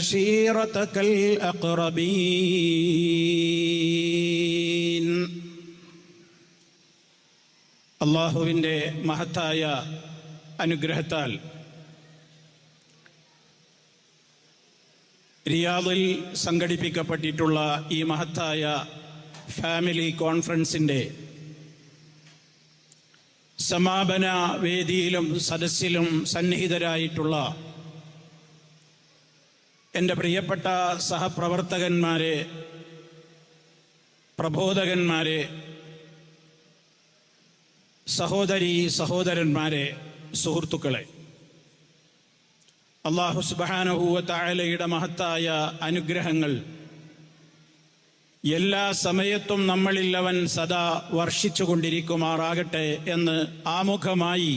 عشيرتك الأقربين അള്ളാഹുവിൻ്റെ മഹത്തായ അനുഗ്രഹത്താൽ റിയാദിൽ സംഘടിപ്പിക്കപ്പെട്ടിട്ടുള്ള ഈ മഹത്തായ ഫാമിലി കോൺഫറൻസിൻ്റെ സമാപന വേദിയിലും സദസ്സിലും സന്നിഹിതരായിട്ടുള്ള എന്റെ പ്രിയപ്പെട്ട സഹപ്രവർത്തകന്മാരെ പ്രബോധകന്മാരെ സഹോദരി സഹോദരന്മാരെ സുഹൃത്തുക്കളെ അള്ളാഹു സുബാനഹൂവ താഴലയുടെ മഹത്തായ അനുഗ്രഹങ്ങൾ എല്ലാ സമയത്തും നമ്മളിൽ അവൻ സദാ വർഷിച്ചുകൊണ്ടിരിക്കുമാറാകട്ടെ എന്ന് ആമുഖമായി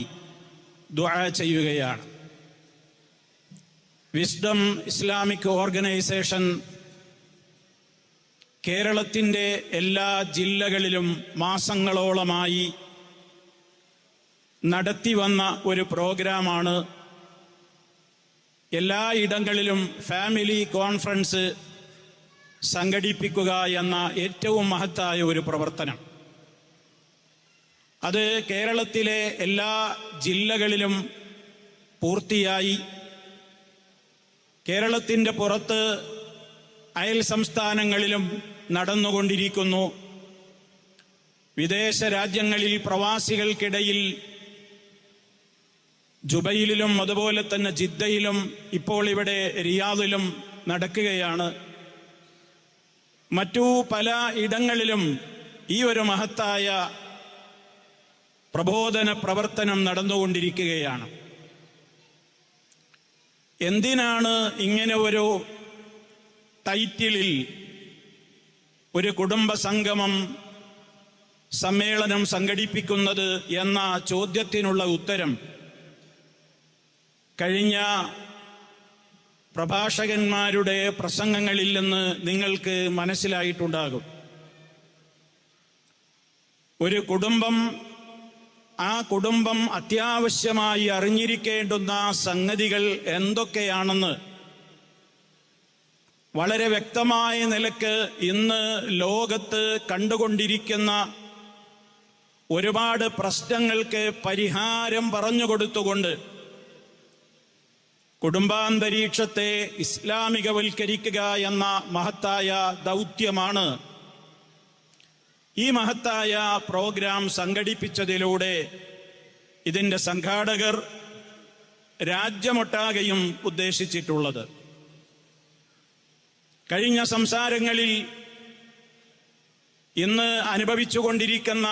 ദുആ ചെയ്യുകയാണ്. വിസ്ഡം ഇസ്ലാമിക് ഓർഗനൈസേഷൻ കേരളത്തിന്റെ എല്ലാ ജില്ലകളിലും മാസങ്ങളോളമായി നടത്തി വന്ന ഒരു പ്രോഗ്രാമാണ്. എല്ലായിടങ്ങളിലും ഫാമിലി കോൺഫറൻസ് സംഘടിപ്പിക്കുക എന്ന ഏറ്റവും മഹത്തായ ഒരു പ്രവർത്തനം. അത് കേരളത്തിലെ എല്ലാ ജില്ലകളിലും പൂർത്തിയായി. കേരളത്തിന്റെ പുറത്ത് അയൽ സംസ്ഥാനങ്ങളിലും നടന്നുകൊണ്ടിരിക്കുന്നു. വിദേശ രാജ്യങ്ങളിൽ പ്രവാസികൾക്കിടയിൽ ജുബൈലിലും അതുപോലെ തന്നെ ജിദ്ദയിലും ഇപ്പോൾ ഇവിടെ റിയാദിലും നടക്കുകയാണ്. മറ്റു പല ഇടങ്ങളിലും ഈ ഒരു മഹത്തായ പ്രബോധന പ്രവർത്തനം നടന്നുകൊണ്ടിരിക്കുകയാണ്. എന്തിനാണ് ഇങ്ങനെ ഒരു ടൈറ്റിലിൽ ഒരു കുടുംബ സംഗമം സമ്മേളനം സംഘടിപ്പിക്കുന്നത് എന്ന ചോദ്യത്തിനുള്ള ഉത്തരം? കഴിഞ്ഞ പ്രഭാഷകന്മാരുടെ പ്രസംഗങ്ങളിൽ നിന്ന് നിങ്ങൾക്ക് മനസ്സിലായിട്ടുണ്ടാകും. ഒരു കുടുംബം ആ കുടുംബം അത്യാവശ്യമായി അറിഞ്ഞിരിക്കേണ്ടുന്ന സംഗതികൾ എന്തൊക്കെയാണെന്ന് വളരെ വ്യക്തമായ നിലയ്ക്ക് ഇന്ന് ലോകത്ത് കണ്ടുകൊണ്ടിരിക്കുന്ന ഒരുപാട് പ്രശ്നങ്ങൾക്ക് പരിഹാരം പറഞ്ഞുകൊടുത്തുകൊണ്ട് കുടുംബാന്തരീക്ഷത്തെ ഇസ്ലാമികവൽക്കരിക്കുക എന്ന മഹത്തായ ദൗത്യമാണ് ഈ മഹത്തായ പ്രോഗ്രാം സംഘടിപ്പിച്ചതിലൂടെ ഇതിന്റെ സംഘാടകർ രാജ്യമൊട്ടാകെയും ഉദ്ദേശിച്ചിട്ടുള്ളത്. കഴിഞ്ഞ സംസാരങ്ങളിൽ ഇന്ന് അനുഭവിച്ചുകൊണ്ടിരിക്കുന്ന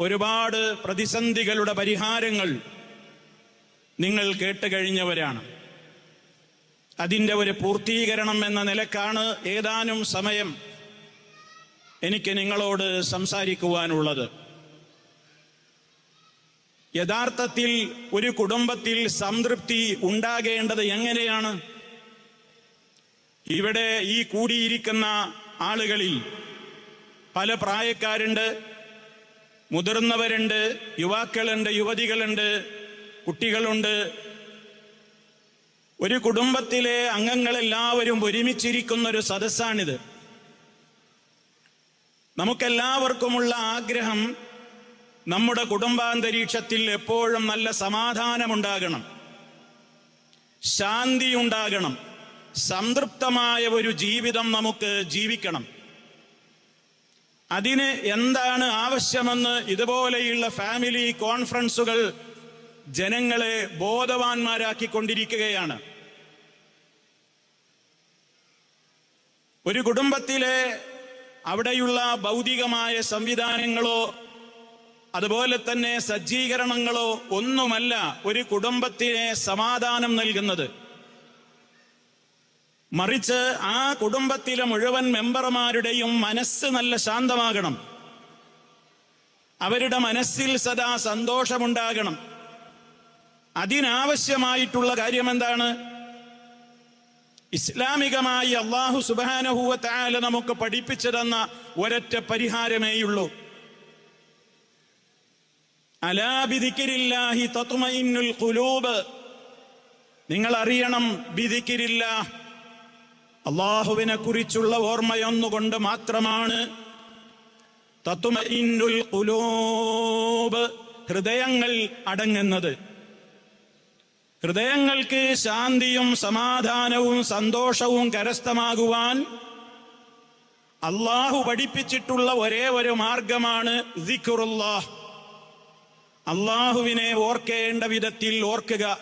ഒരുപാട് പ്രതിസന്ധികളുടെ പരിഹാരങ്ങൾ നിങ്ങൾ കേട്ട് കഴിഞ്ഞവരാണ്. അതിന്റെ ഒരു പൂർത്തീകരണം എന്ന നിലക്കാണ് ഏതാനും സമയം എനിക്ക് നിങ്ങളോട് സംസാരിക്കുവാനുള്ളത്. യഥാർത്ഥത്തിൽ ഒരു കുടുംബത്തിൽ സംതൃപ്തി ഉണ്ടാകേണ്ടത് എങ്ങനെയാണ്? ഇവിടെ ഈ കൂടിയിരിക്കുന്ന ആളുകളിൽ പല പ്രായക്കാരുണ്ട് മുതിർന്നവരുണ്ട് യുവാക്കളുണ്ട് യുവതികളുണ്ട് കുട്ടികളുണ്ട്. ഒരു കുടുംബത്തിലെ അംഗങ്ങളെല്ലാവരും ഒരുമിച്ചിരിക്കുന്ന ഒരു സദസ്സാണിത്. നമുക്കെല്ലാവർക്കുമുള്ള ആഗ്രഹം നമ്മുടെ കുടുംബാന്തരീക്ഷത്തിൽ എപ്പോഴും നല്ല സമാധാനമുണ്ടാകണം. ശാന്തി ഉണ്ടാകണം സംതൃപ്തമായ ഒരു ജീവിതം നമുക്ക് ജീവിക്കണം. അതിന് എന്താണ് ആവശ്യമെന്ന് ഇതുപോലെയുള്ള ഫാമിലി കോൺഫറൻസുകൾ ജനങ്ങളെ ബോധവാന്മാരാക്കിക്കൊണ്ടിരിക്കുകയാണ്. ഒരു കുടുംബത്തിലെ അവിടെയുള്ള ഭൗതികമായ സംവിധാനങ്ങളോ അതുപോലെ തന്നെ സജ്ജീകരണങ്ങളോ ഒന്നുമല്ല ഒരു കുടുംബത്തിനെ സമാധാനം നൽകുന്നത്. മറിച്ച് ആ കുടുംബത്തിലെ മുഴുവൻ മെമ്പർമാരുടെയും മനസ്സ് നല്ല ശാന്തമാകണം. അവരുടെ മനസ്സിൽ സദാ സന്തോഷമുണ്ടാകണം. അതിനാവശ്യമായിട്ടുള്ള കാര്യം എന്താണ് ഇസ്ലാമികമായി അള്ളാഹു സുബാനഹുവ താല നമുക്ക് പഠിപ്പിച്ചു തന്ന ഒരൊറ്റ പരിഹാരമേയുള്ളൂ അലാബിദിക്കിരില്ലാഹി തത്മഇന്നുൽ ഖുലൂബ്. നിങ്ങൾ അറിയണം ബിദിക്കിരില്ല അള്ളാഹുവിനെ കുറിച്ചുള്ള ഓർമ്മയൊന്നുകൊണ്ട് മാത്രമാണ് തത്തുമഇന്നുൽ ഖുലൂബ് ഹൃദയങ്ങൾ അടങ്ങുന്നത്. ഹൃദയങ്ങൾക്ക് ശാന്തിയും സമാധാനവും സന്തോഷവും കരസ്ഥമാകുവാൻ അള്ളാഹു പഠിപ്പിച്ചിട്ടുള്ള ഒരേ ഒരു മാർഗമാണ് ദിക്റുല്ലാഹ് അള്ളാഹുവിനെ ഓർക്കേണ്ട വിധത്തിൽ ഓർക്കുക.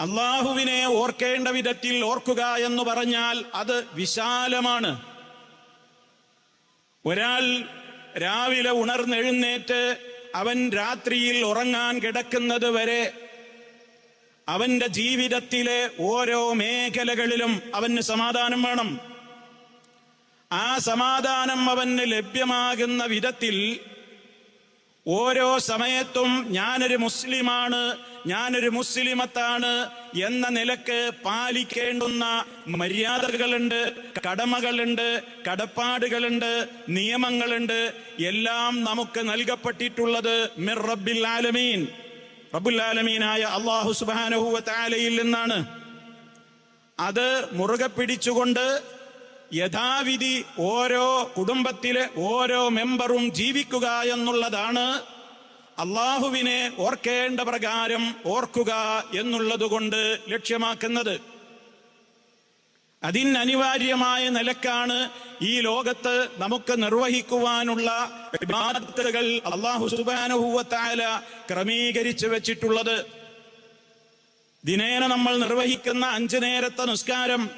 അള്ളാഹുവിനെ ഓർക്കേണ്ട വിധത്തിൽ ഓർക്കുക എന്ന് പറഞ്ഞാൽ അത് വിശാലമാണ്. ഒരാൾ രാവിലെ ഉണർന്നെഴുന്നേറ്റ് അവൻ രാത്രിയിൽ ഉറങ്ങാൻ കിടക്കുന്നത് വരെ അവന്റെ ജീവിതത്തിലെ ഓരോ മേഖലകളിലും അവന് സമാധാനം വേണം. ആ സമാധാനം അവന് ലഭ്യമാകുന്ന വിധത്തിൽ ഓരോ സമയത്തും ഞാനൊരു മുസ്ലിമാണ് ഞാനൊരു മുസ്ലിമത്താണ് എന്ന നിലയ്ക്ക് പാലിക്കേണ്ടുന്ന മര്യാദകളുണ്ട് കടമകളുണ്ട് കടപ്പാടുകളുണ്ട് നിയമങ്ങളുണ്ട്. എല്ലാം നമുക്ക് നൽകപ്പെട്ടിട്ടുള്ളത് മിർ റബ്ബിൽ ആലമീൻ. റബ്ബുൽ ആലമീനായ അള്ളാഹു സുബാനഹുവ താലയിൽ നിന്നാണ്. അത് മുറുകെ പിടിച്ചുകൊണ്ട് യഥാവിധി ഓരോ കുടുംബത്തിലെ ഓരോ മെമ്പറും ജീവിക്കുക എന്നുള്ളതാണ് അള്ളാഹുവിനെ ഓർക്കേണ്ട പ്രകാരം ഓർക്കുക എന്നുള്ളതുകൊണ്ട് ലക്ഷ്യമാക്കുന്നത്. അതിനനിവാര്യമായ നിലക്കാണ് ഈ ലോകത്ത് നമുക്ക് നിർവഹിക്കുവാനുള്ള ഇബാദത്തുകൾ അള്ളാഹു സുബാനുഭൂവത്തായ ക്രമീകരിച്ചു വെച്ചിട്ടുള്ളത്. ദിനേന നമ്മൾ നിർവഹിക്കുന്ന അഞ്ചു നേരത്തെ നിസ്കാരം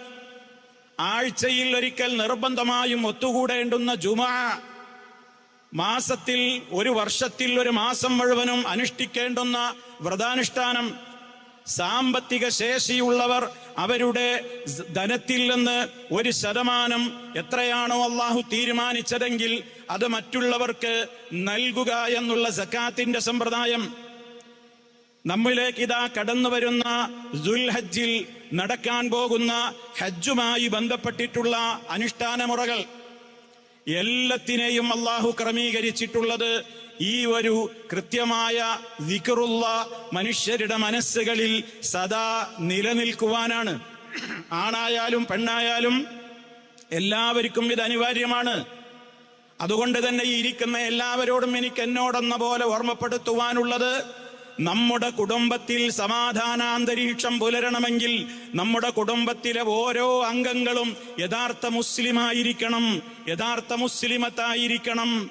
ആഴ്ചയിൽ ഒരിക്കൽ നിർബന്ധമായും ഒത്തുകൂടേണ്ടുന്ന ജുമാ മാസത്തിൽ ഒരു വർഷത്തിൽ ഒരു മാസം മുഴുവനും അനുഷ്ഠിക്കേണ്ടുന്ന വ്രതാനുഷ്ഠാനം സാമ്പത്തിക ശേഷിയുള്ളവർ അവരുടെ ധനത്തിൽ നിന്ന് ഒരു ശതമാനം എത്രയാണോ അള്ളാഹു തീരുമാനിച്ചതെങ്കിൽ അത് മറ്റുള്ളവർക്ക് നൽകുക എന്നുള്ള സക്കാത്തിന്റെ സമ്പ്രദായം. നമ്മിലേക്ക് ഇതാ കടന്നു വരുന്ന ദുൽഹജ്ജിൽ നടക്കാൻ പോകുന്ന ഹജ്ജുമായി ബന്ധപ്പെട്ടിട്ടുള്ള അനുഷ്ഠാന മുറകൾ എല്ലാത്തിനെയും അള്ളാഹു ക്രമീകരിച്ചിട്ടുള്ളത് ഈ ഒരു കൃത്യമായ വിക്കറുള്ള മനുഷ്യരുടെ മനസ്സുകളിൽ സദാ നിലനിൽക്കുവാനാണ്. ആണായാലും പെണ്ണായാലും എല്ലാവർക്കും ഇത് അനിവാര്യമാണ്. അതുകൊണ്ട് തന്നെ ഇരിക്കുന്ന എല്ലാവരോടും എനിക്ക് എന്നോടെന്ന പോലെ ഓർമ്മപ്പെടുത്തുവാനുള്ളത് നമ്മുടെ കുടുംബത്തിൽ സമാധാനാന്തരീക്ഷം പുലരണമെങ്കിൽ നമ്മുടെ കുടുംബത്തിലെ ഓരോ അംഗങ്ങളും യഥാർത്ഥ മുസ്ലിമായിരിക്കണം യഥാർത്ഥ മുസ്ലിമത്തായിരിക്കണം.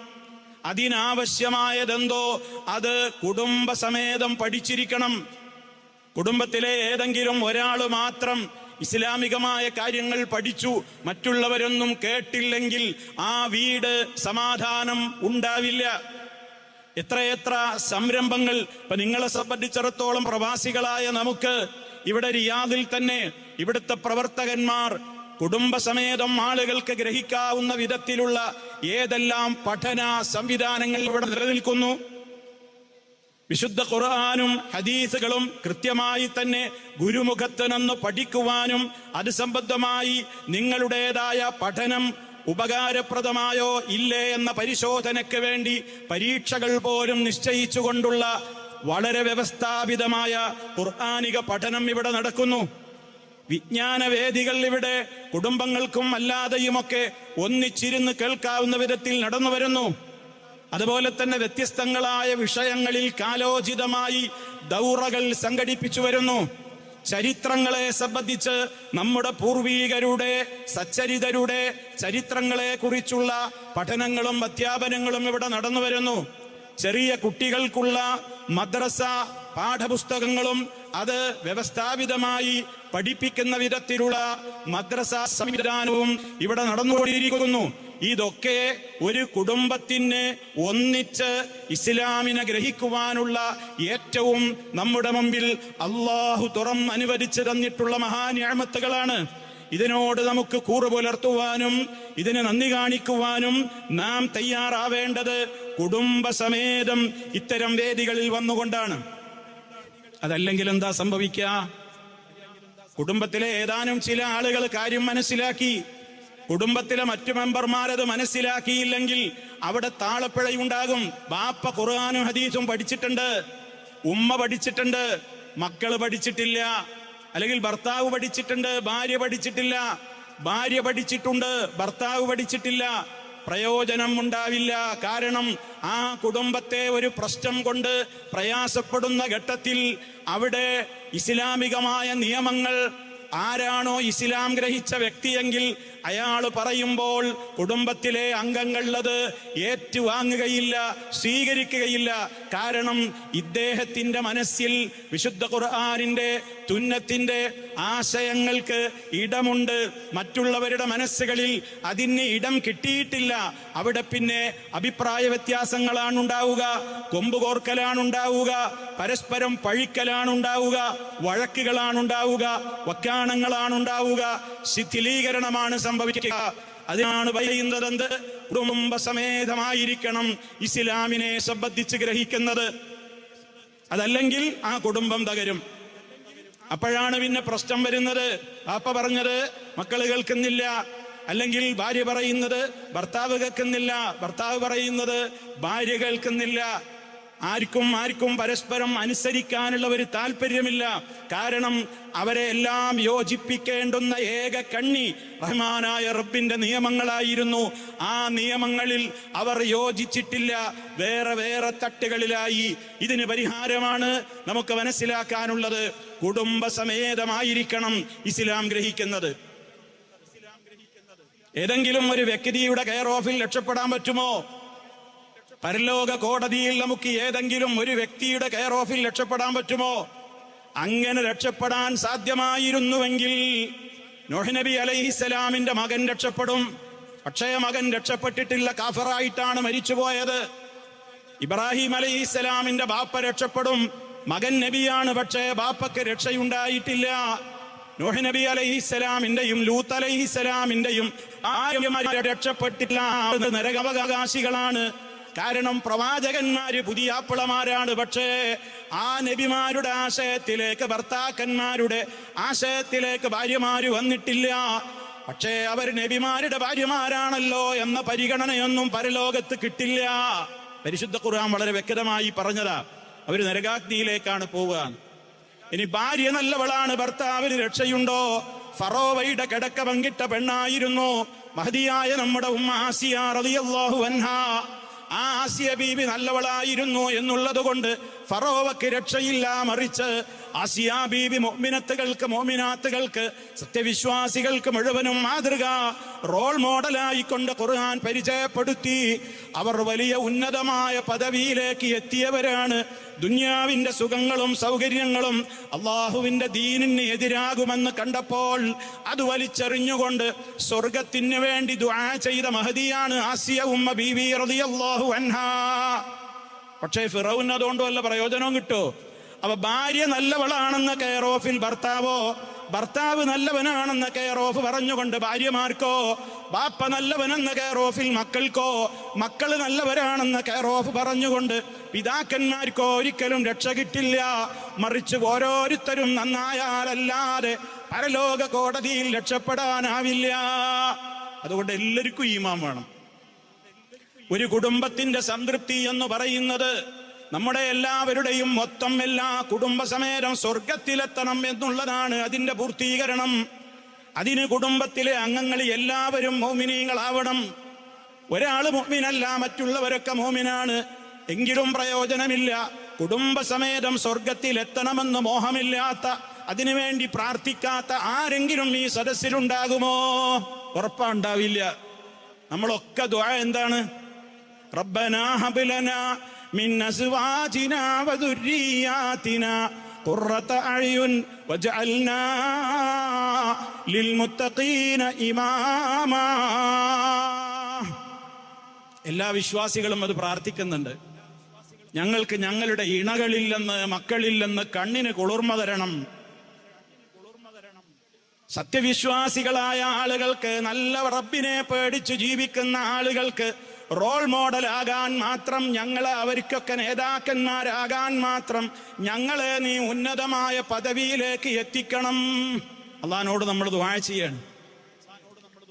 അതിനാവശ്യമായതെന്തോ അത് കുടുംബസമേതം പഠിച്ചിരിക്കണം. കുടുംബത്തിലെ ഏതെങ്കിലും ഒരാൾ മാത്രം ഇസ്ലാമികമായ കാര്യങ്ങൾ പഠിച്ചു മറ്റുള്ളവരൊന്നും കേട്ടില്ലെങ്കിൽ ആ വീട് സമാധാനം ഉണ്ടാവില്ല. എത്രയെത്ര സംരംഭങ്ങൾ. ഇപ്പൊ നിങ്ങളെ സംബന്ധിച്ചിടത്തോളം പ്രവാസികളായ നമുക്ക് ഇവിടെ റിയാദിൽ തന്നെ ഇവിടുത്തെ പ്രവർത്തകന്മാർ കുടുംബസമേതം ആളുകൾക്ക് ഗ്രഹിക്കാവുന്ന വിധത്തിലുള്ള ഏതെല്ലാം പഠന സംവിധാനങ്ങൾ ഇവിടെ നിലനിൽക്കുന്നു. വിശുദ്ധ ഖുർആാനും ഹദീസുകളും കൃത്യമായി തന്നെ ഗുരുമുഖത്ത് നിന്ന് പഠിക്കുവാനും അത് സംബന്ധമായി നിങ്ങളുടേതായ പഠനം ഉപകാരപ്രദമായോ ഇല്ലേ എന്ന പരിശോധനയ്ക്ക് വേണ്ടി പരീക്ഷകൾ പോലും നിശ്ചയിച്ചുകൊണ്ടുള്ള വളരെ വ്യവസ്ഥാപിതമായ ഖുർആാനിക പഠനം ഇവിടെ നടക്കുന്നു. വിജ്ഞാനവേദികൾ ഇവിടെ കുടുംബങ്ങൾക്കും അല്ലാതെയുമൊക്കെ ഒന്നിച്ചിരുന്ന് കേൾക്കാവുന്ന വിധത്തിൽ നടന്നു വരുന്നു. അതുപോലെ തന്നെ വ്യത്യസ്തങ്ങളായ വിഷയങ്ങളിൽ കാലോചിതമായി ദൗറകൾ സംഘടിപ്പിച്ചു വരുന്നു. ചരിത്രങ്ങളെ സംബന്ധിച്ച് നമ്മുടെ പൂർവീകരുടെ സച്ചരിതരുടെ ചരിത്രങ്ങളെ കുറിച്ചുള്ള പഠനങ്ങളും അധ്യാപനങ്ങളും ഇവിടെ നടന്നു വരുന്നു. ചെറിയ കുട്ടികൾക്കുള്ള മദ്രസ പാഠപുസ്തകങ്ങളും അത് വ്യവസ്ഥാപിതമായി പഠിപ്പിക്കുന്ന വിധത്തിലുള്ള മദ്രസ സംവിധാനവും ഇവിടെ നടന്നുകൊണ്ടിരിക്കുന്നു. ഇതൊക്കെ ഒരു കുടുംബത്തിന് ഒന്നിച്ച് ഇസ്ലാമിനെ ഗ്രഹിക്കുവാനുള്ള ഏറ്റവും നമ്മുടെ മുമ്പിൽ അള്ളാഹു തുറം അനുവദിച്ചു തന്നിട്ടുള്ള മഹാന്യാമത്തുകളാണ്. ഇതിനോട് നമുക്ക് കൂറു പുലർത്തുവാനും ഇതിന് നന്ദി കാണിക്കുവാനും നാം തയ്യാറാവേണ്ടത് കുടുംബസമേതം ഇത്തരം വേദികളിൽ വന്നുകൊണ്ടാണ്. അതല്ലെങ്കിൽ എന്താ സംഭവിക്കുക? കുടുംബത്തിലെ ഏതാനും ചില ആളുകൾ കാര്യം മനസ്സിലാക്കി കുടുംബത്തിലെ മറ്റു മെമ്പർമാരത് മനസ്സിലാക്കിയില്ലെങ്കിൽ അവിടെ താളപ്പിഴയുണ്ടാകും. ബാപ്പ ഖുർആാനും ഹദീസും പഠിച്ചിട്ടുണ്ട്. ഉമ്മ പഠിച്ചിട്ടുണ്ട്. മക്കൾ പഠിച്ചിട്ടില്ല. അല്ലെങ്കിൽ ഭർത്താവ് പഠിച്ചിട്ടുണ്ട് ഭാര്യ പഠിച്ചിട്ടില്ല. ഭാര്യ പഠിച്ചിട്ടുണ്ട് ഭർത്താവ് പഠിച്ചിട്ടില്ല. പ്രയോജനം ഉണ്ടാവില്ല. കാരണം ആ കുടുംബത്തെ ഒരു പ്രശ്നം കൊണ്ട് പ്രയാസപ്പെടുന്ന ഘട്ടത്തിൽ അവിടെ ഇസ്ലാമികമായ നിയമങ്ങൾ ആരാണോ ഇസ്ലാം ഗ്രഹിച്ച വ്യക്തിയെങ്കിൽ അയാൾ പറയുമ്പോൾ കുടുംബത്തിലെ അംഗങ്ങൾ അംഗങ്ങളത് ഏറ്റുവാങ്ങുകയില്ല സ്വീകരിക്കുകയില്ല. കാരണം ഇദ്ദേഹത്തിന്റെ മനസ്സിൽ വിശുദ്ധ ഖുർആാനിന്റെ തുന്നത്തിന്റെ ആശയങ്ങൾക്ക് ഇടമുണ്ട്. മറ്റുള്ളവരുടെ മനസ്സുകളിൽ അതിന് ഇടം കിട്ടിയിട്ടില്ല. അവിടെ പിന്നെ അഭിപ്രായ വ്യത്യാസങ്ങളാണ് ഉണ്ടാവുക കൊമ്പുകോർക്കലാണ് ഉണ്ടാവുക പരസ്പരം പഴിക്കലാണ് ഉണ്ടാവുക വഴക്കുകളാണ് ഉണ്ടാവുക വക്കാണങ്ങളാണ് ഉണ്ടാവുക ശിഥിലീകരണമാണ് സംഭവിക്കുക. അതിനാണ് പറയുന്നത് എന്ത് കുടുംബസമേതമായിരിക്കണം ഇസ്ലാമിനെ സംബന്ധിച്ച് ഗ്രഹിക്കുന്നത്. അതല്ലെങ്കിൽ ആ കുടുംബം തകരും. അപ്പോഴാണ് പിന്നെ പ്രശ്നം വരുന്നത്. പാപ്പ പറഞ്ഞത് മക്കൾ കേൾക്കുന്നില്ല. അല്ലെങ്കിൽ ഭാര്യ പറയുന്നത് ഭർത്താവ് കേൾക്കുന്നില്ല. ഭർത്താവ് പറയുന്നത് ഭാര്യ കേൾക്കുന്നില്ല. ആർക്കും ആർക്കും പരസ്പരം അനുസരിക്കാനുള്ള ഒരു താല്പര്യമില്ല. കാരണം അവരെ എല്ലാം യോജിപ്പിക്കേണ്ടുന്ന ഏക കണ്ണി റഹ്മാനായ റബ്ബിന്റെ നിയമങ്ങളായിരുന്നു. ആ നിയമങ്ങളിൽ അവർ യോജിച്ചിട്ടില്ല. വേറെ വേറെ തട്ടുകളിലായി. ഇതിന് പരിഹാരമാണ് നമുക്ക് മനസ്സിലാക്കാനുള്ളത്. കുടുംബസമേതമായിരിക്കണം ഇസ്ലാം ഗ്രഹിക്കുന്നത്. ഏതെങ്കിലും ഒരു വ്യക്തിയുടെ കെയർ ഓഫിൽ രക്ഷപ്പെടാൻ പറ്റുമോ? പരലോക കോടതിയിൽ നമുക്ക് ഏതെങ്കിലും ഒരു വ്യക്തിയുടെ കെയർ ഓഫിൽ രക്ഷപ്പെടാൻ പറ്റുമോ? അങ്ങനെ രക്ഷപ്പെടാൻ സാധ്യമായിരുന്നുവെങ്കിൽ നൊഹ്നബി അലൈഹിസ്സലാമിന്റെ മകൻ രക്ഷപ്പെടും. പക്ഷേ മകൻ രക്ഷപ്പെട്ടിട്ടില്ല കാഫറായിട്ടാണ് മരിച്ചുപോയത്. ഇബ്രാഹിം അലൈഹിസ്സലാമിന്റെ ബാപ്പ രക്ഷപ്പെടും. മകൻ നബിയാണ് പക്ഷേ ബാപ്പക്ക് രക്ഷയുണ്ടായിട്ടില്ല. നോഹ് നബി അലൈഹിസ്സലാമിന്റെയും ലൂത്ത് അലൈഹിസ്സലാമിന്റെയും രക്ഷപ്പെട്ടില്ല നരകാവകാശികളാണ്. കാരണം പ്രവാചകന്മാര് പുതിയ ആപ്പിളമാരാണ് പക്ഷേ ആ നബിമാരുടെ ആശയത്തിലേക്ക് ഭർത്താക്കന്മാരുടെ ആശയത്തിലേക്ക് ഭാര്യമാര് വന്നിട്ടില്ല. പക്ഷേ അവർ നബിമാരുടെ ഭാര്യമാരാണല്ലോ എന്ന പരിഗണനയൊന്നും പരലോകത്ത് കിട്ടില്ല. പരിശുദ്ധ ഖുർആൻ വളരെ വ്യക്തമായി പറഞ്ഞതാ. അവർ നരകാഗ്നിയിലേക്കാണ് പോവുക. ഇനി ഭാര്യ നല്ലവളാണ് ഭർത്താവിന് രക്ഷയുണ്ടോ? ഫറോവയുടെ കിടക്ക പങ്കിട്ട പെണ്ണായിരുന്നു മഹതിയായ നമ്മുടെ ഉമ്മ ആസിയ റളിയല്ലാഹു അൻഹാ. ആ ആസിയ ബീബി നല്ലവളായിരുന്നു എന്നുള്ളത് കൊണ്ട് ഫറോവക്ക് രക്ഷയില്ല മറിച്ച് ആസിയ ബീബി മോമിനത്തുകൾക്ക് മോമിനാത്തുകൾക്ക് സത്യവിശ്വാസികൾക്ക് മുഴുവനും മാതൃക റോൾ മോഡലായിക്കൊണ്ട് ഖുർആൻ പരിചയപ്പെടുത്തി. അവർ വലിയ ഉന്നതമായ പദവിയിലേക്ക് എത്തിയവരാണ്. ദുന്യാവിന്റെ സുഖങ്ങളും സൗകര്യങ്ങളും അള്ളാഹുവിന്റെ ദീനിന് എതിരാകുമെന്ന് കണ്ടപ്പോൾ അത് വലിച്ചെറിഞ്ഞുകൊണ്ട് സ്വർഗത്തിന് വേണ്ടി ദുആ ചെയ്ത മഹതിയാണ് ആസിയ ഉമ്മ ബീവി റളിയല്ലാഹു അൻഹാ. പക്ഷേ ഫിറൌൻ അതുകൊണ്ട് വല്ല പ്രയോജനവും കിട്ടോ? അപ്പൊ ഭാര്യ നല്ലവളാണെന്ന കെയർ ഓഫിൽ ഭർത്താവോ? ഭർത്താവ് നല്ലവനാണെന്ന കെയർ ഓഫ് പറഞ്ഞുകൊണ്ട് ഭാര്യമാർക്കോ? ബാപ്പ നല്ലവനെന്ന കെയർ ഓഫിൽ മക്കൾക്കോ? മക്കൾ നല്ലവരാണെന്ന കെയർ ഓഫ് പറഞ്ഞുകൊണ്ട് പിതാക്കന്മാർക്കോ ഒരിക്കലും രക്ഷ കിട്ടില്ല. മറിച്ച് ഓരോരുത്തരും നന്നായാലല്ലാതെ പരലോക കോടതിയിൽ രക്ഷപ്പെടാനാവില്ല. അതുകൊണ്ട് എല്ലാവർക്കും ഈമാം വേണം. ഒരു കുടുംബത്തിന്റെ സംതൃപ്തി എന്ന് പറയുന്നത് നമ്മുടെ എല്ലാവരുടെയും മൊത്തം എല്ലാ കുടുംബസമേരം സ്വർഗത്തിലെത്തണം എന്നുള്ളതാണ് അതിന്റെ പൂർത്തീകരണം. അതിന് കുടുംബത്തിലെ അംഗങ്ങൾ എല്ലാവരും മോമിനീകളാവണം ഒരാൾ മോമിനല്ല മറ്റുള്ളവരൊക്കെ മോമിനാണ്. എങ്കിലും പ്രയോജനമില്ല. കുടുംബസമേതം സ്വർഗത്തിലെത്തണമെന്ന് മോഹമില്ലാത്ത അതിനുവേണ്ടി പ്രാർത്ഥിക്കാത്ത ആരെങ്കിലും ഈ സദസ്സിലുണ്ടാകുമോ? ഉറപ്പുണ്ടാവില്ല. നമ്മളൊക്കെ ദ്വാ എന്താണ്? റബ്ബനാഹബിലനാ من أزواجنا وذرياتنا قرة أعين واجعلنا للمتقين إماما എല്ലാ വിശ്വാസികളും അത് പ്രാർത്ഥിക്കുന്നുണ്ട് ഞങ്ങൾക്ക് ഞങ്ങളുടെ ഇണകളില്ലെന്ന് മക്കളില്ലെന്ന് കണ്ണിന് കുളിർമ തരണം സത്യവിശ്വാസികളായ ആളുകൾക്ക് നല്ല റബ്ബിനെ പേടിച്ചു ജീവിക്കുന്ന ആളുകൾക്ക് റോൾ മോഡൽ മോഡലാകാൻ മാത്രം ഞങ്ങളെ അവർക്കൊക്കെ നേതാക്കന്മാരാകാൻ മാത്രം ഞങ്ങളെ നീ ഉന്നതമായ പദവിയിലേക്ക് എത്തിക്കണം. അള്ളഹാനോട് നമ്മൾ ദുവാ ചെയ്യണം.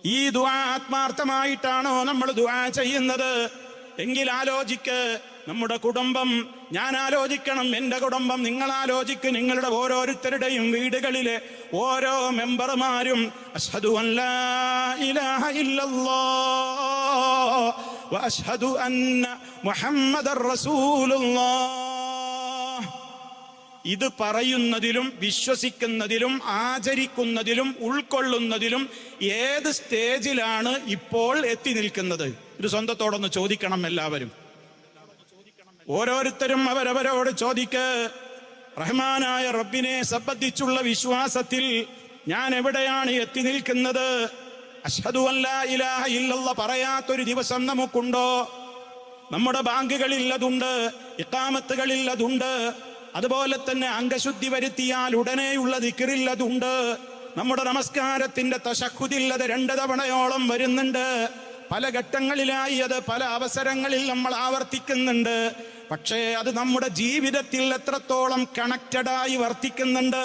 ഈ ദുവാ ആത്മാർത്ഥമായിട്ടാണോ നമ്മൾ ദുവാ ചെയ്യുന്നത്? എങ്കിൽ ആലോചിക്ക്. നമ്മുടെ കുടുംബം ഞാൻ ആലോചിക്കണം എന്റെ കുടുംബം നിങ്ങൾ ആലോചിക്ക് നിങ്ങളുടെ ഓരോരുത്തരുടെയും വീടുകളിലെ ഓരോ മെമ്പർമാരും അഷ്ഹദു ഇലാഹ അന്ന മുഹമ്മദർ ഇത് പറയുന്നതിലും വിശ്വസിക്കുന്നതിലും ആചരിക്കുന്നതിലും ഉൾക്കൊള്ളുന്നതിലും ഏത് സ്റ്റേജിലാണ് ഇപ്പോൾ എത്തി നിൽക്കുന്നത്? ഇത് സ്വന്തത്തോടൊന്ന് ചോദിക്കണം എല്ലാവരും. ഓരോരുത്തരും അവരവരോട് ചോദിക്ക് റഹ്മാനായ റബ്ബിനെ സംബന്ധിച്ചുള്ള വിശ്വാസത്തിൽ ഞാൻ എവിടെയാണ് എത്തി നിൽക്കുന്നത്? അഷ്ഹദു അല്ല ഇലാഹ ഇല്ലല്ല പറയാത്തൊരു ദിവസം നമുക്കുണ്ടോ? നമ്മുടെ ബാങ്കുകളിൽ അതുണ്ട് ഇക്കാമത്തുകളിൽ അതുണ്ട് അതുപോലെ തന്നെ അംഗശുദ്ധി വരുത്തിയാൽ ഉടനെയുള്ള ദിക്കറിൽ അതുണ്ട് നമ്മുടെ നമസ്കാരത്തിന്റെ തശഹുദിൽ അത് രണ്ട് തവണയോളം വരുന്നുണ്ട് പല ഘട്ടങ്ങളിലായി അത് പല അവസരങ്ങളിൽ നമ്മൾ ആവർത്തിക്കുന്നുണ്ട് പക്ഷേ അത് നമ്മുടെ ജീവിതത്തിൽ എത്രത്തോളം കണക്റ്റഡായി വർത്തിക്കുന്നുണ്ട്?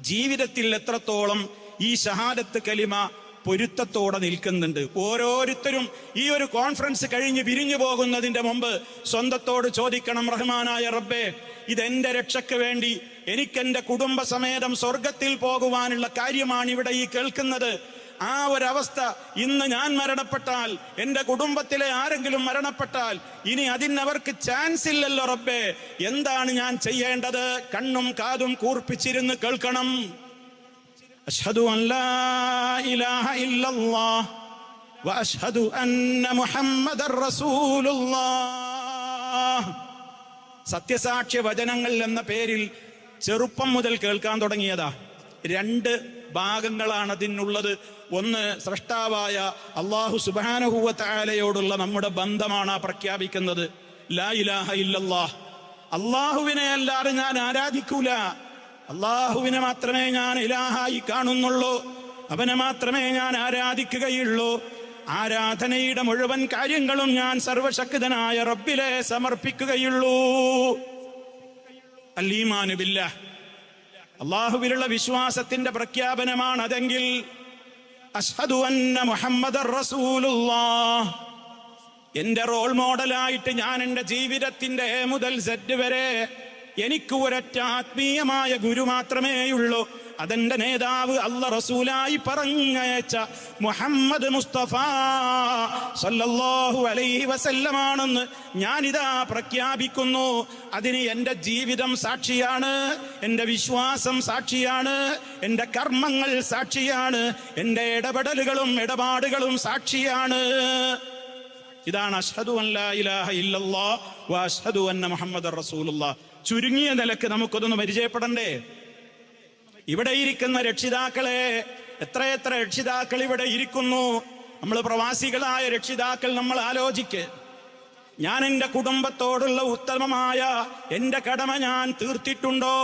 ജീവിതത്തിൽ എത്രത്തോളം ഈ ഷഹാദത്ത് കലിമ പൊരുത്തത്തോടെ നിൽക്കുന്നുണ്ട്? ഓരോരുത്തരും ഈ ഒരു കോൺഫറൻസ് കഴിഞ്ഞ് പിരിഞ്ഞു പോകുന്നതിന്റെ മുമ്പ് സ്വന്തത്തോട് ചോദിക്കണം റഹ്മാനായ റബ്ബേ ഇതെന്റെ രക്ഷയ്ക്ക് വേണ്ടി എനിക്കെന്റെ കുടുംബസമേതം സ്വർഗത്തിൽ പോകുവാനുള്ള കാര്യമാണ് ഇവിടെ ഈ കേൾക്കുന്നത്. ആ ഒരവസ്ഥ ഇന്ന് ഞാൻ മരണപ്പെട്ടാൽ എന്റെ കുടുംബത്തിലെ ആരെങ്കിലും മരണപ്പെട്ടാൽ ഇനി അതിനവർക്ക് ചാൻസ് ഇല്ലല്ലോ റബ്ബേ. എന്താണ് ഞാൻ ചെയ്യേണ്ടത്? കണ്ണും കാതും കൂർപ്പിച്ചിരുന്ന് കേൾക്കണം. അഷ്ഹദു ഇല്ലല്ലാഹ് സത്യസാക്ഷ്യ വചനങ്ങൾ എന്ന പേരിൽ ചെറുപ്പം മുതൽ കേൾക്കാൻ തുടങ്ങിയതാ. രണ്ട് ഭാഗങ്ങളാണ് അതിനുള്ളത്. ഒന്ന് സൃഷ്ടാവായ അള്ളാഹു സുബാനഹുവ താലയോടുള്ള നമ്മുടെ ബന്ധമാണ് പ്രഖ്യാപിക്കുന്നത്. ലാ ഇലാഹ ഇല്ലല്ലാഹ്. അള്ളാഹുവിനെ അല്ലാതെ ഞാൻ ആരാധിക്കൂല. അള്ളാഹുവിനെ മാത്രമേ ഞാൻ ഇലാഹായി കാണുന്നുള്ളൂ. അവനെ മാത്രമേ ഞാൻ ആരാധിക്കുകയുള്ളൂ. ആരാധനയുടെ മുഴുവൻ കാര്യങ്ങളും ഞാൻ സർവശക്തനായ റബ്ബിലെ സമർപ്പിക്കുകയുള്ളൂ. അല്ലീമാനുബില്ല അള്ളാഹുവിലുള്ള വിശ്വാസത്തിന്റെ പ്രഖ്യാപനമാണ് അതെങ്കിൽ അഷ്ഹദു അന്ന മുഹമ്മദ് എന്റെ റോൾ മോഡലായിട്ട് ഞാൻ എന്റെ ജീവിതത്തിന്റെ മുതൽ സെറ്റ് വരെ എനിക്ക് ഒരൊറ്റ ആത്മീയമായ ഗുരു മാത്രമേയുള്ളൂ. അതെന്റെ നേതാവ് അല്ല റസൂലായി പറഞ്ഞയച്ച മുഹമ്മദ് മുസ്തഫ സല്ലല്ലാഹു അലൈഹി വസല്ലമാണെന്ന് ഞാനിതാ പ്രഖ്യാപിക്കുന്നു. അതിന് എന്റെ ജീവിതം സാക്ഷിയാണ് എന്റെ വിശ്വാസം സാക്ഷിയാണ് എന്റെ കർമ്മങ്ങൾ സാക്ഷിയാണ് എന്റെ ഇടപെടലുകളും ഇടപാടുകളും സാക്ഷിയാണ്. ഇതാണ് അഷ്ഹദു അല്ലാഹു വ അഷ്ഹദു അന്ന മുഹമ്മദ് റസൂലുള്ള ചുരുങ്ങിയ നിലയ്ക്ക് നമുക്കൊന്ന് പരിചയപ്പെടണ്ടേ? ഇവിടെ ഇരിക്കുന്ന രക്ഷിതാക്കളെ എത്രയെത്ര രക്ഷിതാക്കൾ ഇവിടെ ഇരിക്കുന്നു? നമ്മൾ പ്രവാസികളായ രക്ഷിതാക്കൾ നമ്മൾ ആലോചിക്ക്. ഞാൻ എന്റെ കുടുംബത്തോടുള്ള ഉത്തമമായ എന്റെ കടമ ഞാൻ തീർത്തിട്ടുണ്ടോ?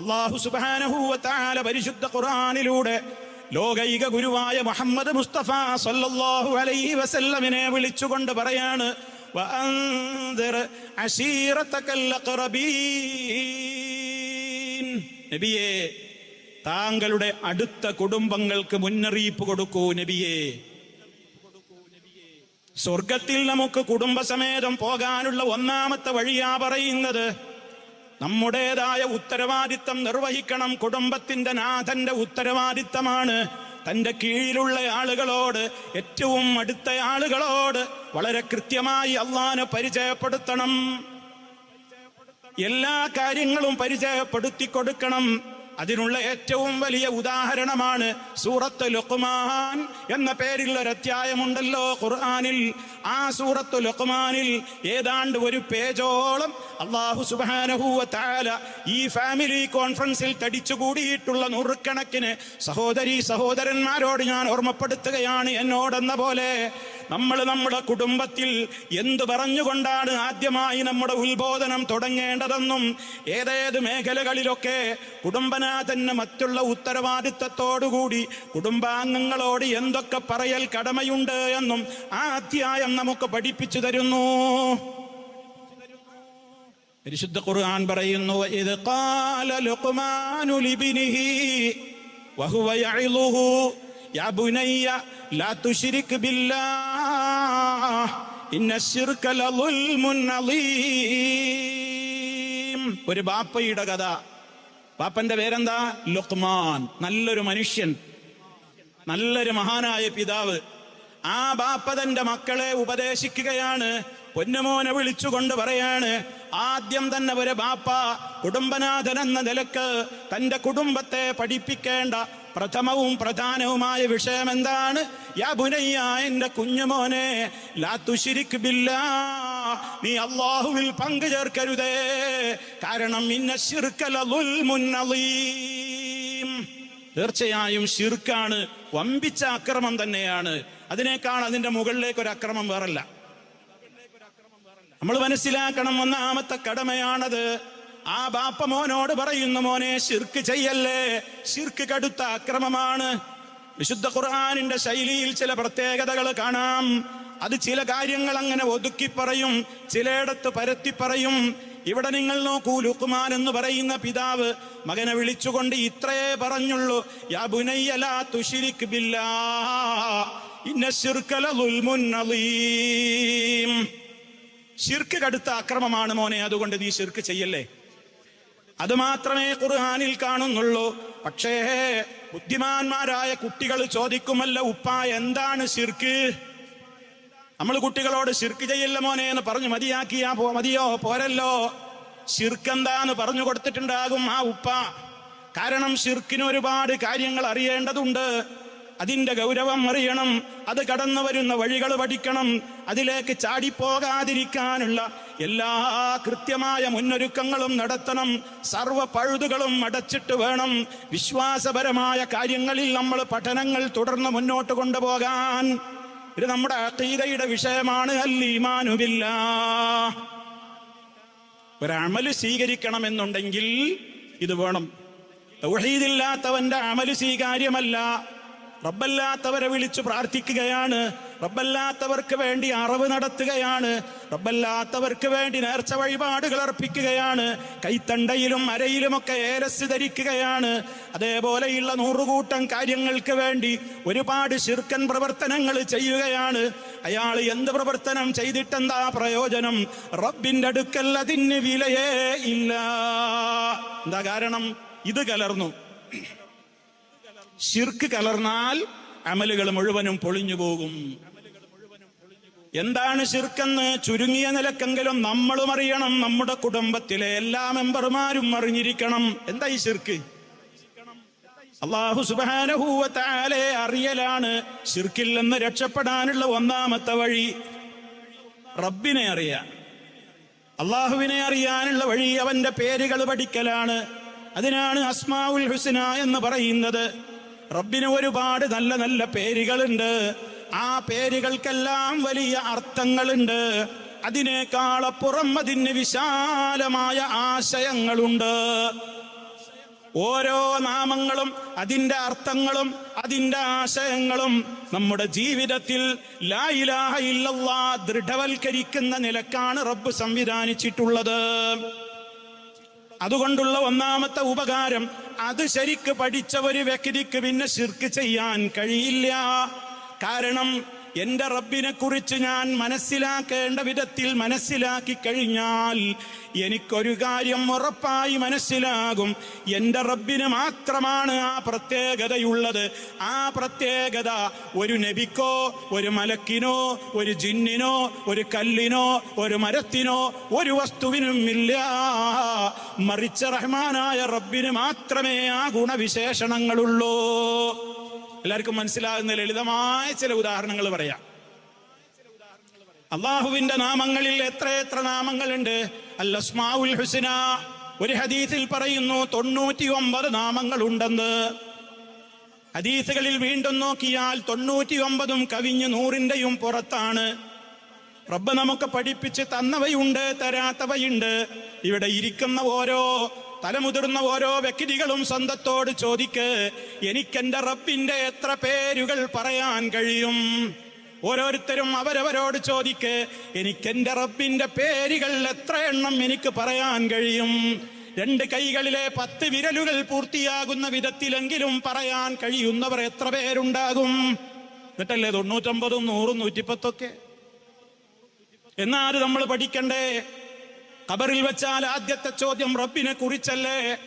അള്ളാഹു സുബാനഹൂവത്താല പരിശുദ്ധ ഖുറാനിലൂടെ ലോകൈക ഗുരുവായ മുഹമ്മദ് മുസ്തഫ സല്ലല്ലാഹു അലൈഹി വസല്ലമിനെ വിളിച്ചുകൊണ്ട് പറയാണ് വഅൻദിർ അഖറബീൻ. നബിയേ താങ്കളുടെ അടുത്ത കുടുംബങ്ങൾക്ക് മുന്നറിയിപ്പ് കൊടുക്കൂ നബിയെ. സ്വർഗത്തിൽ നമുക്ക് കുടുംബസമേതം പോകാനുള്ള ഒന്നാമത്തെ വഴിയാ പറയുന്നത് നമ്മുടേതായ ഉത്തരവാദിത്തം നിർവഹിക്കണം. കുടുംബത്തിന്റെ നാഥന്റെ ഉത്തരവാദിത്തമാണ് തന്റെ കീഴിലുള്ള ആളുകളോട് ഏറ്റവും അടുത്ത ആളുകളോട് വളരെ കൃത്യമായി അള്ളാനെ പരിചയപ്പെടുത്തണം. എല്ലാ കാര്യങ്ങളും പരിചയപ്പെടുത്തി കൊടുക്കണം. അതിനുള്ള ഏറ്റവും വലിയ ഉദാഹരണമാണ് സൂറത്ത് ലുഖ്മാൻ എന്ന പേരിൽ ഒരു അധ്യായമുണ്ടല്ലോ ഖുർആാനിൽ. ആ സൂറത്ത് ലുഖ്മാനിൽ ഏതാണ്ട് ഒരു പേജോളം അള്ളാഹു സുബാനഹൂവ താല ഈ ഫാമിലി കോൺഫറൻസിൽ തടിച്ചുകൂടിയിട്ടുള്ള നൂറുകണക്കിന് സഹോദരി സഹോദരന്മാരോട് ഞാൻ ഓർമ്മപ്പെടുത്തുകയാണ് എന്നോടെന്ന പോലെ. നമ്മൾ നമ്മുടെ കുടുംബത്തിൽ എന്തു പറഞ്ഞുകൊണ്ടാണ് ആദ്യമായി നമ്മുടെ ഉത്ബോധനം തുടങ്ങേണ്ടതെന്നും ഏതേത് മേഖലകളിലൊക്കെ കുടുംബനാഥന് മറ്റുള്ള ഉത്തരവാദിത്തത്തോടുകൂടി കുടുംബാംഗങ്ങളോട് എന്തൊക്കെ പറയൽ കടമയുണ്ട് എന്നും ആ അധ്യായം നമുക്ക് പഠിപ്പിച്ചു തരുന്നു. പരിശുദ്ധ ഖുർആൻ പറയുന്നു ഇത് ലിബ്നിഹി വഹുവ യഇളുഹു ബുനയ്യ لا تشرك بالله الشرك لظلم. ഒരു ബാപ്പയുടെ കഥ. ബാപ്പന്റെ പേരെന്താ? ലുക്മാൻ നല്ലൊരു മനുഷ്യൻ. നല്ലൊരു മഹാനായ പിതാവ്. ആ ബാപ്പ തന്റെ മക്കളെ ഉപദേശിക്കുകയാണ്. പൊന്നുമോനെ വിളിച്ചുകൊണ്ട് പറയാണ് ആദ്യം തന്നെ ഒരു ബാപ്പ കുടുംബനാഥൻ എന്ന നിലയ്ക്ക് തന്റെ കുടുംബത്തെ പഠിപ്പിക്കേണ്ട പ്രഥമവും പ്രധാനവുമായ വിഷയം എന്താണ് യാ ബുനയ്യ എന്റെ കുഞ്ഞുമോനെ ലാ തുശിരിക് ബില്ലാ നീ അള്ളാഹുവിൽ പങ്കു ചേർക്കരുതേ. കാരണം ഇന്ന ശിർക്കല തീർച്ചയായും ശിർക്കാണ് വമ്പിച്ച അക്രമം തന്നെയാണ്. അതിനേക്കാൾ അതിന്റെ മുകളിലേക്ക് ഒരു അക്രമം വേറല്ല. നമ്മൾ മനസ്സിലാക്കണം ഒന്നാമത്തെ കടമയാണത്. ആ ബാപ്പ മോനോട് പറയുന്നു മോനെ ശിർക്ക് ചെയ്യല്ലേ? ശിർക്ക് കടുത്ത അക്രമമാണ്. വിശുദ്ധ ഖുർആാനിന്റെ ശൈലിയിൽ ചില പ്രത്യേകതകൾ കാണാം. അത് ചില കാര്യങ്ങൾ അങ്ങനെ ഒതുക്കി പറയും ചിലയിടത്ത് പരത്തി പറയും. ഇവിടെ നിങ്ങൾ നോക്കൂ ലുക്കുമാൻ എന്ന് പറയുന്ന പിതാവ് മകനെ വിളിച്ചുകൊണ്ട് ഇത്രയേ പറഞ്ഞുള്ളൂ യാ തുശിരിക് ബില്ലാ ഇന്ന ശിർക ലളുൽമുൻ അളീം ഷിർക്ക് കടുത്ത അക്രമമാണ് മോനെ അതുകൊണ്ട് നീ ശിർക്ക് ചെയ്യല്ലേ? അത് മാത്രമേ ഖുർആനിൽ കാണുന്നുള്ളൂ. പക്ഷേ ബുദ്ധിമാന്മാരായ കുട്ടികൾ ചോദിക്കുമല്ല ഉപ്പ എന്താണ് ശിർക്ക്? നമ്മൾ കുട്ടികളോട് ശിർക്ക് ചെയ്യില്ല മോനെ എന്ന് പറഞ്ഞു മതിയാക്കിയാ പോ മതിയോ പോരല്ലോ. ശിർക്ക് എന്താന്ന് പറഞ്ഞു കൊടുത്തിട്ടുണ്ടാകും ആ ഉപ്പ. കാരണം ശിർക്കിന് ഒരുപാട് കാര്യങ്ങൾ അറിയേണ്ടതുണ്ട്. അതിന്റെ ഗൗരവം അറിയണം. അത് കടന്നു വരുന്ന വഴികൾ പഠിക്കണം. അതിലേക്ക് ചാടിപ്പോകാതിരിക്കാനുള്ള എല്ലാ കൃത്യമായ മുന്നൊരുക്കങ്ങളും നടത്തണം. സർവ പഴുതുകളും അടച്ചിട്ട് വേണം. വിശ്വാസപരമായ കാര്യങ്ങളിൽ നമ്മൾ പഠനങ്ങൾ തുടർന്ന് മുന്നോട്ട് കൊണ്ടുപോകാൻ. ഇത് നമ്മുടെ അതീതയുടെ വിഷയമാണ്. അല്ലീമാനുബില്ല ഒരമൽ സ്വീകരിക്കണമെന്നുണ്ടെങ്കിൽ ഇത് വേണം. തൗഹീദില്ലാത്തവന്റെ അമൽ സ്വീകാര്യമല്ല. റബ്ബല്ലാത്തവരെ വിളിച്ചു പ്രാർത്ഥിക്കുകയാണ്. റബ്ബല്ലാത്തവർക്ക് വേണ്ടി അറവ് നടത്തുകയാണ്. റബ്ബല്ലാത്തവർക്ക് വേണ്ടി നേർച്ച വഴിപാടുകൾ അർപ്പിക്കുകയാണ്. കൈത്തണ്ടയിലും അരയിലുമൊക്കെ ഏലസ് ധരിക്കുകയാണ്. അതേപോലെയുള്ള നൂറുകൂട്ടം കാര്യങ്ങൾക്ക് വേണ്ടി ഒരുപാട് ശിർക്കൻ പ്രവർത്തനങ്ങൾ ചെയ്യുകയാണ്. അയാൾ എന്ത് പ്രവർത്തനം ചെയ്തിട്ടെന്താ പ്രയോജനം? റബ്ബിന്റെ അടുക്കൽ അതിന് വിലയേ ഇല്ല. എന്താ കാരണം? ഇത് കലർന്നു. ശിർക്ക് കലർന്നാൽ അമലുകൾ മുഴുവനും പൊളിഞ്ഞു പോകും. എന്താണ് ശിർക്കെന്ന് ചുരുങ്ങിയ നിലക്കെങ്കിലും നമ്മളും അറിയണം. നമ്മുടെ കുടുംബത്തിലെ എല്ലാ മെമ്പർമാരും അറിഞ്ഞിരിക്കണം. എന്താ ഈ ശിർക്ക്? അള്ളാഹു സുബാനഹൂവത്താലെ അറിയലാണ് ശിർക്കിൽ നിന്ന് രക്ഷപ്പെടാനുള്ള ഒന്നാമത്തെ വഴി. റബ്ബിനെ അറിയാൻ. അള്ളാഹുവിനെ അറിയാനുള്ള വഴി അവന്റെ പേരുകൾ പഠിക്കലാണ്. അതിനാണ് അസ്മാവുൽ ഹുസ്ന എന്ന് പറയുന്നത്. റബ്ബിന് ഒരുപാട് നല്ല നല്ല പേരുകളുണ്ട്. ആ പേരുകൾക്കെല്ലാം വലിയ അർത്ഥങ്ങളുണ്ട്. അതിനേക്കാളപ്പുറം അതിന് വിശാലമായ ആശയങ്ങളുണ്ട്. ഓരോ നാമങ്ങളും അതിന്റെ അർത്ഥങ്ങളും അതിന്റെ ആശയങ്ങളും നമ്മുടെ ജീവിതത്തിൽ ലായിലാഹ ഇല്ലല്ലാ ദൃഢവൽക്കരിക്കുന്ന നിലക്കാണ് റബ്ബ് സംവിധാനിച്ചിട്ടുള്ളത്. അതുകൊണ്ടുള്ള ഒന്നാമത്തെ ഉപകാരം അത് ശരിക്ക് പഠിച്ച ഒരു വ്യക്തിക്ക് പിന്നെ ശിർക്ക് ചെയ്യാൻ കഴിയില്ല. കാരണം എന്റെ റബ്ബിനെ കുറിച്ച് ഞാൻ മനസ്സിലാക്കേണ്ട വിധത്തിൽ മനസ്സിലാക്കി കഴിഞ്ഞാൽ എനിക്കൊരു കാര്യം ഉറപ്പായി മനസ്സിലാകും. എന്റെ റബ്ബിന് മാത്രമാണ് ആ പ്രത്യേകതയുള്ളത്. ആ പ്രത്യേകത ഒരു നബിക്കോ ഒരു മലക്കിനോ ഒരു ജിന്നിനോ ഒരു കല്ലിനോ ഒരു മരത്തിനോ ഒരു വസ്തുവിനും ഇല്ല മറിച്ച റഹ്മാനായ റബ്ബിന് മാത്രമേ ആ ഗുണവിശേഷണങ്ങളുള്ളൂ. എല്ലാവർക്കും മനസ്സിലാകുന്ന ലളിതമായ ചില ഉദാഹരണങ്ങൾ പറയാം. അള്ളാഹുവിന്റെ നാമങ്ങളിൽ എത്ര എത്ര നാമങ്ങളുണ്ട്. അല്ലസ്മാഉൽ ഹുസിന. ഒരു ഹദീസിൽ പറയുന്നു തൊണ്ണൂറ്റി ഒമ്പത് നാമങ്ങളുണ്ടെന്ന്. ഹദീസുകളിൽ വീണ്ടും നോക്കിയാൽ തൊണ്ണൂറ്റി ഒമ്പതും കവിഞ്ഞ് നൂറിന്റെയും പുറത്താണ്. റബ്ബ് നമുക്ക് പഠിപ്പിച്ച് തന്നവയുണ്ട് തരാത്തവയുണ്ട്. ഇവിടെ ഇരിക്കുന്ന ഓരോ തലമുതിർന്ന ഓരോ വ്യക്തികളും സ്വന്തത്തോട് ചോദിക്ക് എനിക്കെന്റെ റബ്ബിന്റെ എത്ര പേരുകൾ പറയാൻ കഴിയും? ഓരോരുത്തരും അവരവരോട് ചോദിക്ക് എനിക്കെന്റെ റബ്ബിന്റെ പേരുകൾ എത്ര എണ്ണം എനിക്ക് പറയാൻ കഴിയും? രണ്ട് കൈകളിലെ പത്ത് വിരലുകൾ പൂർത്തിയാകുന്ന വിധത്തിലെങ്കിലും പറയാൻ കഴിയുന്നവർ എത്ര പേരുണ്ടാകും? എന്നിട്ടല്ലേ തൊണ്ണൂറ്റൊമ്പതും നൂറും നൂറ്റിപ്പത്തൊക്കെ? എന്നാൽ നമ്മൾ പഠിക്കണ്ടേ? ഖബറിൽ വെച്ചാൽ ആദ്യത്തെ ചോദ്യം റബ്ബിനെ കുറിച്ചല്ലേ?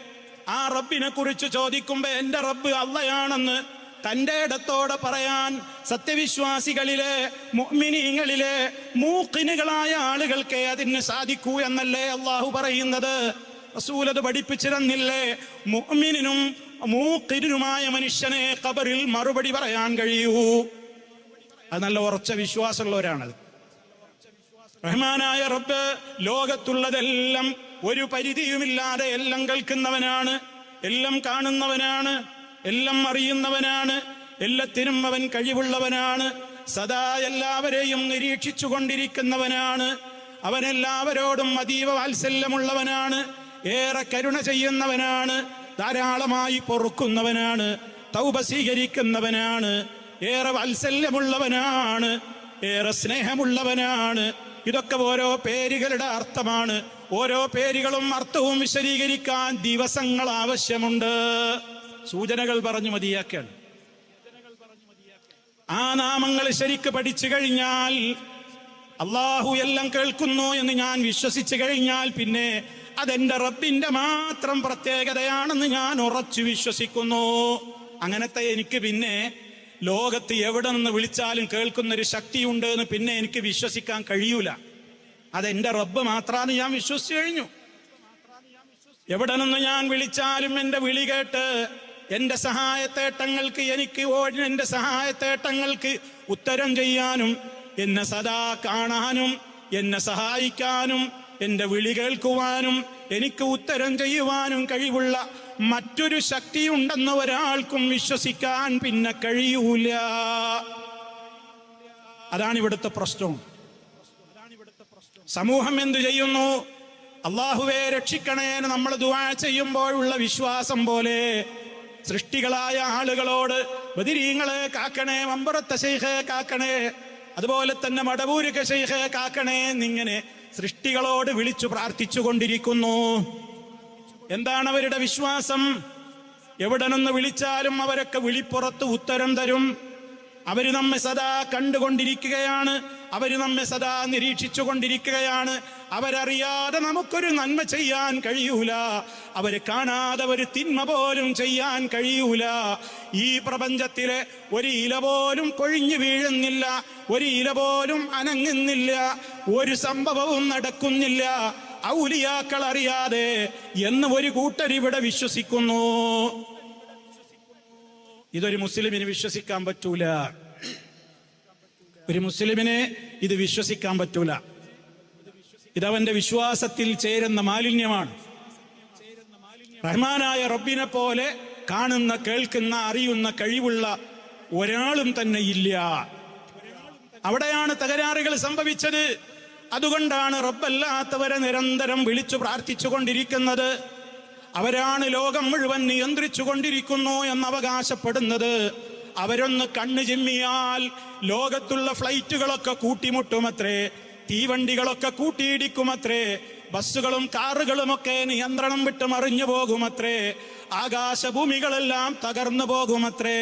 ആ റബ്ബിനെ കുറിച്ച് ചോദിക്കുമ്പോ എന്റെ റബ്ബ് അള്ളയാണെന്ന് തന്റെ ഇടത്തോടെ പറയാൻ സത്യവിശ്വാസികളിലെ മുഅ്മിനീങ്ങളിലെ മൂക്കിനുകളായ ആളുകൾക്ക് അതിന് സാധിക്കൂ എന്നല്ലേ അള്ളാഹു പറയുന്നത്? റസൂൽ അത് പഠിപ്പിച്ചിരുന്നില്ലേ? മുഅ്മിനും മൂക്കിനുമായ മനുഷ്യനെ ഖബറിൽ മറുപടി പറയാൻ കഴിയൂ. അത് നല്ല ഉറച്ച വിശ്വാസമുള്ളവരാണത്. റഹ്മാനായ റബ്ബ് ലോകത്തുള്ളതെല്ലാം ഒരു പരിധിയുമില്ലാതെ എല്ലാം കേൾക്കുന്നവനാണ് എല്ലാം കാണുന്നവനാണ് എല്ലാം അറിയുന്നവനാണ് എല്ലാത്തിനും അവൻ കഴിവുള്ളവനാണ് സദാ എല്ലാവരെയും നിരീക്ഷിച്ചു കൊണ്ടിരിക്കുന്നവനാണ് അവൻ എല്ലാവരോടും അതീവ വാത്സല്യമുള്ളവനാണ് ഏറെ കരുണ ചെയ്യുന്നവനാണ് ധാരാളമായി പൊറുക്കുന്നവനാണ് തൗപ സ്വീകരിക്കുന്നവനാണ് ഏറെ വാത്സല്യമുള്ളവനാണ് ഏറെ സ്നേഹമുള്ളവനാണ്. ഇതൊക്കെ ഓരോ പേരുകളുടെ അർത്ഥമാണ്. ഓരോ പേരുകളും അർത്ഥവും വിശദീകരിക്കാൻ ദിവസങ്ങൾ ആവശ്യമുണ്ട്. സൂചനകൾ പറഞ്ഞു മതിയാക്കാണ് ആ നാമങ്ങൾ ശരിക്ക് പഠിച്ചു കഴിഞ്ഞാൽ അള്ളാഹു എല്ലാം കേൾക്കുന്നു എന്ന് ഞാൻ വിശ്വസിച്ചു കഴിഞ്ഞാൽ പിന്നെ അതെന്റെ റബ്ബിന്റെ മാത്രം പ്രത്യേകതയാണെന്ന് ഞാൻ ഉറച്ചു വിശ്വസിക്കുന്നു. അങ്ങനത്തെ എനിക്ക് പിന്നെ ലോകത്ത് എവിടെ നിന്ന് വിളിച്ചാലും കേൾക്കുന്ന ഒരു ശക്തിയുണ്ട് എന്ന് പിന്നെ എനിക്ക് വിശ്വസിക്കാൻ കഴിയൂല. അതെന്റെ റബ്ബ് മാത്രാന്ന് ഞാൻ വിശ്വസിച്ചു കഴിഞ്ഞു. എവിടെ നിന്ന് ഞാൻ വിളിച്ചാലും എന്റെ വിളി കേട്ട് എന്റെ സഹായത്തേട്ടങ്ങൾക്ക് എനിക്ക് എന്റെ സഹായത്തേട്ടങ്ങൾക്ക് ഉത്തരം ചെയ്യാനും എന്നെ സദാ കാണാനും എന്നെ സഹായിക്കാനും എന്റെ വിളി കേൾക്കുവാനും എനിക്ക് ഉത്തരം ചെയ്യുവാനും കഴിവുള്ള മറ്റൊരു ശക്തിയുണ്ടെന്ന് ഒരാൾക്കും വിശ്വസിക്കാൻ പിന്നെ കഴിയൂല. അതാണ് ഇവിടുത്തെ പ്രശ്നം. സമൂഹം എന്തു ചെയ്യുന്നു? അള്ളാഹുവെ രക്ഷിക്കണേ നമ്മൾ ദുവാ ചെയ്യുമ്പോഴുള്ള വിശ്വാസം പോലെ സൃഷ്ടികളായ ആളുകളോട് ബദിരീങ്ങളെ കാക്കണേ മമ്പറത്തെ ശൈഖെ കാക്കണേ അതുപോലെ തന്നെ മടവൂരുക ശൈഖെ കാക്കണേ എന്നിങ്ങനെ സൃഷ്ടികളോട് വിളിച്ചു പ്രാർത്ഥിച്ചു കൊണ്ടിരിക്കുന്നു. എന്താണ് അവരുടെ വിശ്വാസം? എവിടെ നിന്ന് വിളിച്ചാലും അവരൊക്കെ വിളിപ്പുറത്ത് ഉത്തരം തരും. അവർ നമ്മെ സദാ കണ്ടുകൊണ്ടിരിക്കുകയാണ്. അവർ നമ്മെ സദാ നിരീക്ഷിച്ചു കൊണ്ടിരിക്കുകയാണ് അവരറിയാതെ നമുക്കൊരു നന്മ ചെയ്യാൻ കഴിയൂല. അവർ കാണാതെ ഒരു തിന്മ പോലും ചെയ്യാൻ കഴിയൂല. ഈ പ്രപഞ്ചത്തിലെ ഒരു ഇല പോലും കൊഴിഞ്ഞു വീഴുന്നില്ല. ഒരു ഇല പോലും അനങ്ങുന്നില്ല. ഒരു സംഭവവും നടക്കുന്നില്ല. ഔലിയാക്കൾ അറിയാതെ എന്ന് ഒരു കൂട്ടർ ഇവിടെ വിശ്വസിക്കുന്നു. ഇതൊരു മുസ്ലിമിന് വിശ്വസിക്കാൻ പറ്റൂല. ഒരു മുസ്ലിമിന് ഇത് വിശ്വസിക്കാൻ പറ്റൂല. ഇതവന്റെ വിശ്വാസത്തിൽ ചേരുന്ന മാലിന്യമാണ്. റഹ്മാനായ റബ്ബിനെ പോലെ കാണുന്ന കേൾക്കുന്ന അറിയുന്ന കഴിവുള്ള ഒരാളും തന്നെ ഇല്ല. അവിടെയാണ് തകരാറുകൾ സംഭവിച്ചത്. അതുകൊണ്ടാണ് റബ്ബല്ലാത്തവരെ നിരന്തരം വിളിച്ചു പ്രാർത്ഥിച്ചു കൊണ്ടിരിക്കുന്നത്. അവരാണ് ലോകം മുഴുവൻ നിയന്ത്രിച്ചു കൊണ്ടിരിക്കുന്നു എന്ന് അവകാശപ്പെടുന്നത് അവരൊന്ന് കണ്ണു ചിമ്മിയാൽ ലോകത്തുള്ള ഫ്ലൈറ്റുകളൊക്കെ കൂട്ടിമുട്ടുമത്രേ തീവണ്ടികളൊക്കെ കൂട്ടിയിടിക്കുമത്രേ ബസ്സുകളും കാറുകളുമൊക്കെ നിയന്ത്രണം വിട്ട് മറിഞ്ഞു പോകുമത്രേ ആകാശഭൂമികളെല്ലാം തകർന്നു പോകുമത്രേ.